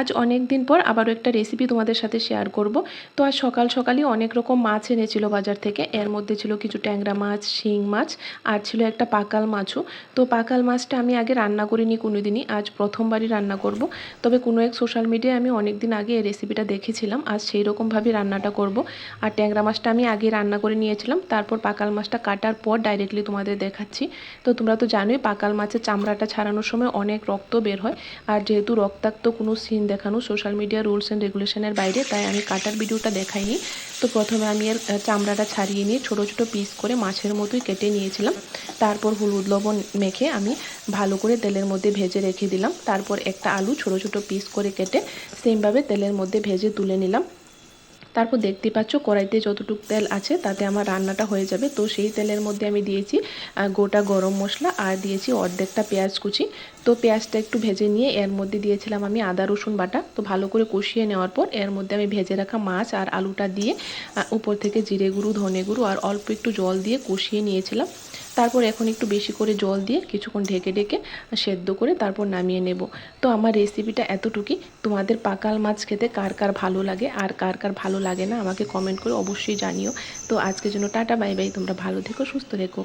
আজ অনেক দিন পর আবারও একটা রেসিপি তোমাদের সাথে শেয়ার করব। তো আজ সকাল সকালই অনেক রকম মাছ এনেছিল বাজার থেকে। এর মধ্যে ছিল কিছু ট্যাংরা মাছ, শিং মাছ আর ছিল একটা পাকাল মাছও। তো পাকাল মাছটা আমি আগে রান্না করিনি কোনো দিনই আজ প্রথমবারই রান্না করব। তবে কোনো এক সোশ্যাল মিডিয়ায় আমি অনেক দিন আগে এই রেসিপিটা দেখেছিলাম, আজ সেই রকমভাবেই রান্নাটা করব। আর ট্যাংরা মাছটা আমি আগে রান্না করে নিয়েছিলাম, তারপর পাকাল মাছটা কাটার পর ডাইরেক্টলি তোমাদের দেখাচ্ছি। তো তোমরা তো জানোই, পাকাল মাছের চামড়াটা ছাড়ানোর সময় অনেক রক্ত বের হয়। আর যেহেতু রক্তাক্ত কোনো সিন দেখানো সোশ্যাল মিডিয়া রুলস অ্যান্ড রেগুলেশনের বাইরে, তাই আমি কাটার ভিডিওটা দেখাইনি। তো প্রথমে আমি এর চামড়াটা ছাড়িয়ে নিয়ে ছোটো ছোটো পিস করে মাছের মতোই কেটে নিয়েছিলাম। তারপর হলুদ লবণ মেখে আমি ভালো করে তেলের মধ্যে ভেজে রেখে দিলাম। তারপর একটা আলু ছোটো ছোটো পিস করে কেটে সেমভাবে তেলের মধ্যে ভেজে তুলে নিলাম। তারপর দেখতে পাচ্ছ, কড়াইতে যতটুকু তেল আছে তাতে আমার রান্নাটা হয়ে যাবে। তো সেই তেলের মধ্যে আমি দিয়েছি গোটা গরম মশলা আর দিয়েছি অর্ধেকটা পেঁয়াজ কুচি। তো পেঁয়াজটা একটু ভেজে নিয়ে এর মধ্যে দিয়েছিলাম আমি আদা, রসুন বাটা। তো ভালো করে কষিয়ে নেওয়ার পর এর মধ্যে আমি ভেজে রাখা মাছ আর আলুটা দিয়ে উপর থেকে জিরে গুঁড়ো, ধনে গুঁড়ো আর অল্প একটু জল দিয়ে কষিয়ে নিয়েছিলাম। তারপর এখন একটু বেশি করে জল দিয়ে কিছুক্ষণ ঢেকে ঢেকে সেদ্ধ করে তারপর নামিয়ে নেব। তো আমার রেসিপিটা এতটুকুই। তোমাদের পাকাল মাছ খেতে কার কার ভালো লাগে আর কার কার ভালো লাগে না, আমাকে কমেন্ট করে অবশ্যই জানিও। তো আজকের জন্য টাটা, বাই বাই। তোমরা ভালো থেকো, সুস্থ থেকো।